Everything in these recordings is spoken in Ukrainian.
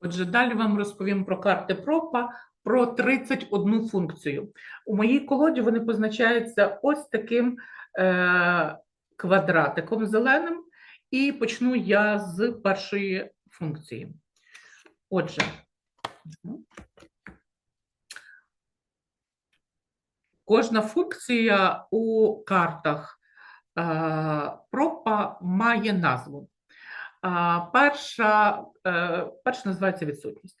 Отже, далі вам розповім про карти пропа про 31 функцію. У моїй колоді вони позначаються ось таким е, квадратиком зеленим, і почну я з першої функції. Отже, кожна функція у картах е, пропа має назву. Перша, е, перша називається відсутність.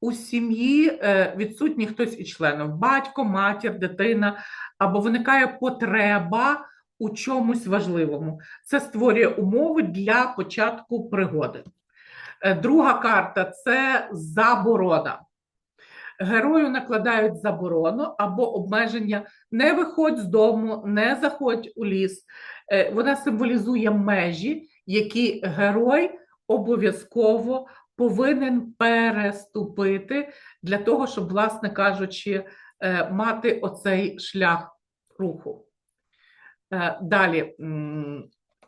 У сім'ї е, відсутній хтось із членів: батько, матір, дитина, або виникає потреба у чомусь важливому. Це створює умови для початку пригоди. Е, Друга карта це заборона. Герою накладають заборону або обмеження не виходь з дому, не заходь у ліс. Вона символізує межі, які герой обов'язково повинен переступити для того, щоб, власне кажучи, е, мати оцей шлях руху. Е, Далі,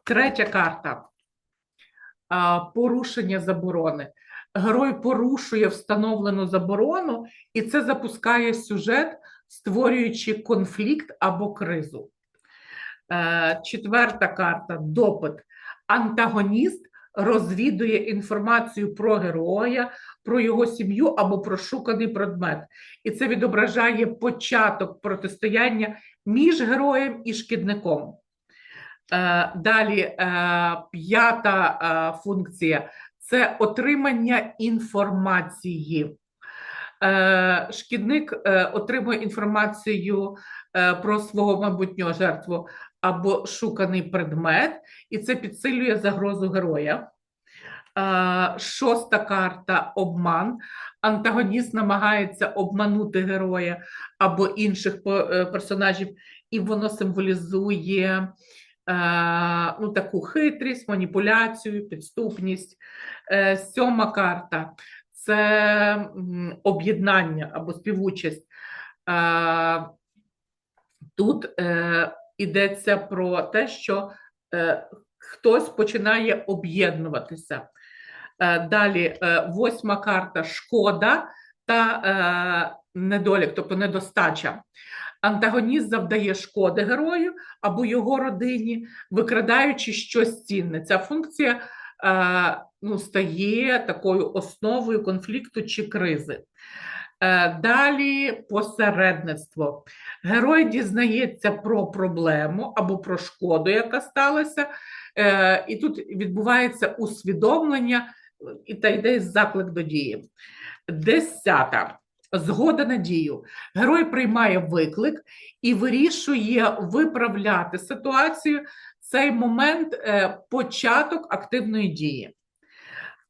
третя карта порушення заборони. Герой порушує встановлену заборону, і це запускає сюжет, створюючи конфлікт або кризу. Е, Четверта карта допит. Антагоніст розвідує інформацію про героя, про його сім'ю або про шуканий предмет. І це відображає початок протистояння між героєм і шкідником. Е, Далі е, п'ята е, функція це отримання інформації. Е, Шкідник е, отримує інформацію е, про свого майбутнього жертву або шуканий предмет, і це підсилює загрозу героя. Шоста карта обман. Антагоніст намагається обманути героя або інших персонажів, і воно символізує ну, таку хитрість, маніпуляцію, підступність. Сьома карта це об'єднання або співучасть. Тут е, йдеться про те, що е, хтось починає об'єднуватися. Е, Далі восьма карта шкода та недолік, тобто недостача. Антагоніст завдає шкоди герою або його родині, викрадаючи щось цінне. Ця функція ну, стає такою основою конфлікту чи кризи. Е, Далі посередництво. Герой дізнається про проблему або про шкоду, яка сталася, е, і тут відбувається усвідомлення і та йде заклик до дії. Десята. Згода на дію. Герой приймає виклик і вирішує виправляти ситуацію. Цей момент е, початок активної дії.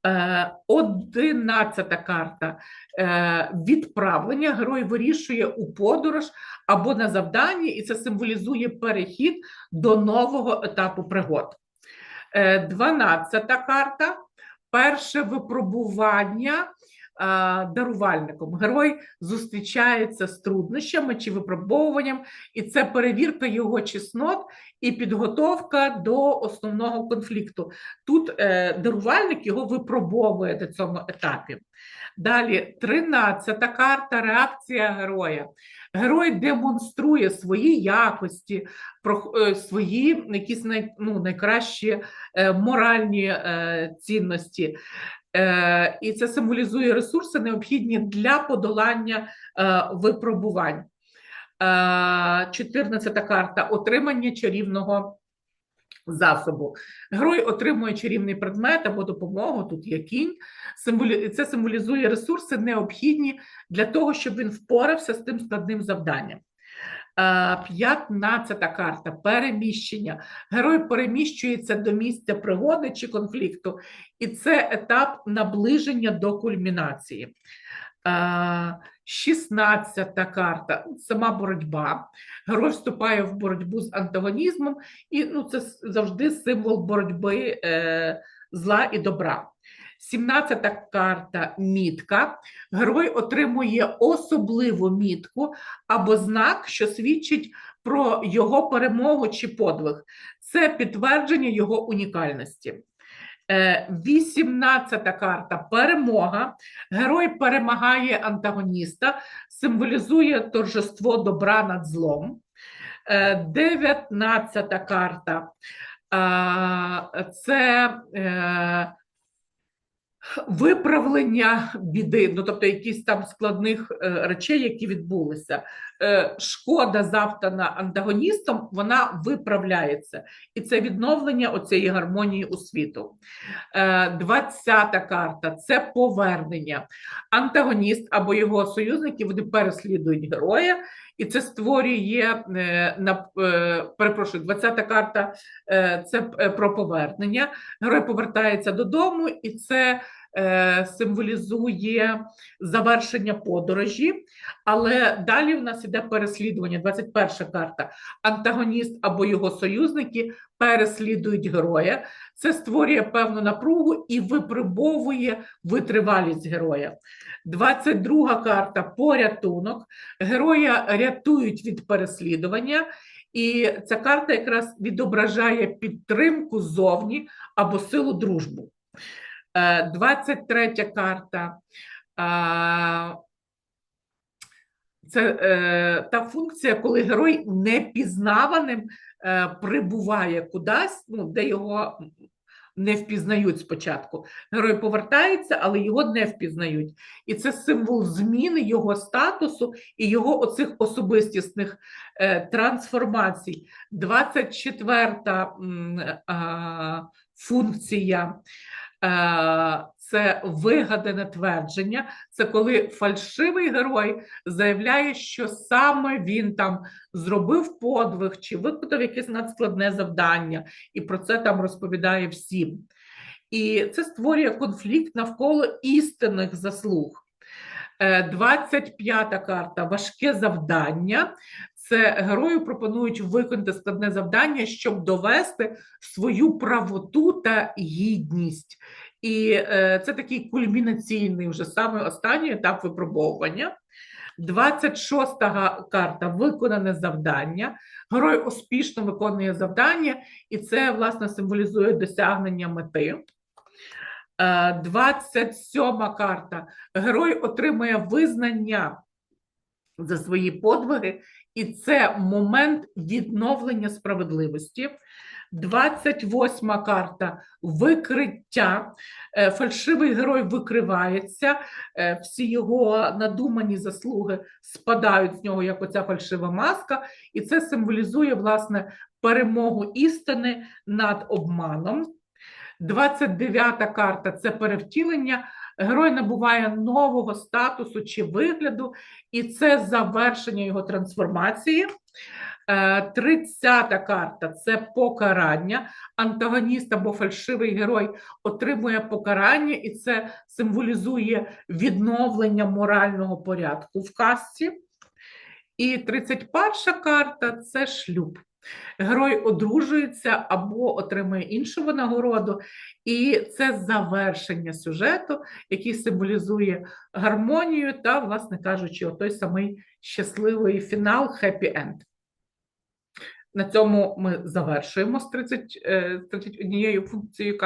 Е, Одинадцята карта е, відправлення. Герой вирішує у подорож або на завданні, і це символізує перехід до нового етапу пригод. Дванадцята карта перше випробування дарувальником. Герой зустрічається з труднощами чи випробовуванням, і це перевірка його чеснот і підготовка до основного конфлікту. Тут е, дарувальник його випробовує на цьому етапі. Далі, 13 карта реакція героя. Герой демонструє свої якості, е, свої якісь най, ну, найкращі е, моральні е, цінності. Е, і це символізує ресурси, необхідні для подолання е, випробувань. Е, 14 карта отримання чарівного засобу. Герой отримує чарівний предмет або допомогу, тут є кінь. Це символізує ресурси, необхідні для того, щоб він впорався з тим складним завданням. Е, 15 карта переміщення. Герой переміщується до місця пригоди чи конфлікту, і це етап наближення до кульмінації. Е, 16 карта сама боротьба. Герой вступає в боротьбу з антагонізмом, і ну, це завжди символ боротьби е, зла і добра. 17 карта мітка. Герой отримує особливу мітку або знак, що свідчить про його перемогу чи подвиг. Це підтвердження його унікальності. Е, 18 карта перемога. Герой перемагає антагоніста, символізує торжество добра над злом. Е, 19 карта це е, виправлення біди, ну тобто якісь там складних е, речей, які відбулися. Е, шкода завдана антагоністом, вона виправляється. І це відновлення оцієї гармонії у світу. Е, 20 карта це повернення. Антагоніст або його союзники вони переслідують героя, і це створює е, на перепрошую, 20 карта це про повернення. Герой повертається додому, і це символізує завершення подорожі. Але далі в нас іде переслідування. 21 карта. Антагоніст або його союзники переслідують героя. Це створює певну напругу і випробовує витривалість героя. 22 карта порятунок. Героя рятують від переслідування, і ця карта якраз відображає підтримку ззовні або силу дружбу. Е, 23 карта. Це е, та функція, коли герой непізнаваним е, прибуває кудись, ну, де його не впізнають спочатку. Герой повертається, але його не впізнають. І це символ зміни його статусу і його оцих особистісних е, трансформацій. 24-та функція. Е, Це вигадане твердження. Це коли фальшивий герой заявляє, що саме він там зробив подвиг чи виконав якесь надскладне завдання, і про це там розповідає всім. І це створює конфлікт навколо істинних заслуг. Е, 25 карта важке завдання. Це герою пропонують виконати складне завдання, щоб довести свою правоту та гідність. І е, це такий кульмінаційний, вже саме останній етап випробовування. 26-та карта виконане завдання. Герой успішно виконує завдання, і це, власне, символізує досягнення мети. Е, 27 карта. Герой отримує визнання за свої подвиги, і це момент відновлення справедливості. 28 карта викриття. Е, Фальшивий герой викривається, е, всі його надумані заслуги спадають з нього, як оця фальшива маска, і це символізує власне перемогу істини над обманом. 29 карта це перевтілення. Герой набуває нового статусу чи вигляду, і це завершення його трансформації. Е, 30 карта це покарання. Антагоніст або фальшивий герой отримує покарання, і це символізує відновлення морального порядку в казці. І 31 карта це шлюб. Герой одружується або отримує іншу винагороду, і це завершення сюжету, який символізує гармонію та, власне кажучи, той самий щасливий фінал хеппі-енд. На цьому ми завершуємо з 30, е, 31 функцією